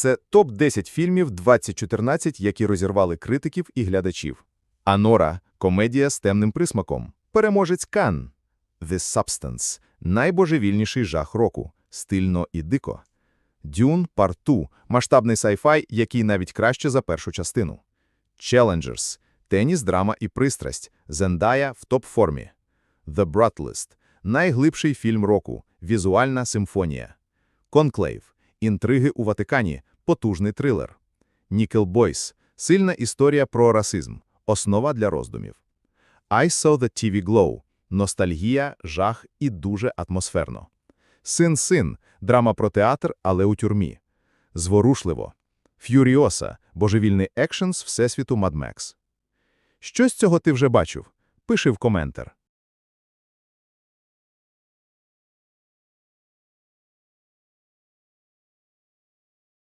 Це топ-10 фільмів 2014, які розірвали критиків і глядачів. Анора – комедія з темним присмаком. Переможець Кан. The Substance – найбожевільніший жах року. Стильно і дико. Дюн 2 – масштабний сайфай, який навіть краще за першу частину. Challengers – теніс, драма і пристрасть. Зендая в топ-формі. The Brutalist – найглибший фільм року. Візуальна симфонія. Конклейв – інтриги у Ватикані. Потужний трилер. Nickel Boys – сильна історія про расизм. Основа для роздумів. I Saw the TV Glow – ностальгія, жах і дуже атмосферно. Син-син – драма про театр, але у тюрмі. Зворушливо. Ф'юріоса – божевільний екшен з всесвіту Mad Max. Що з цього ти вже бачив? Пиши в коментар.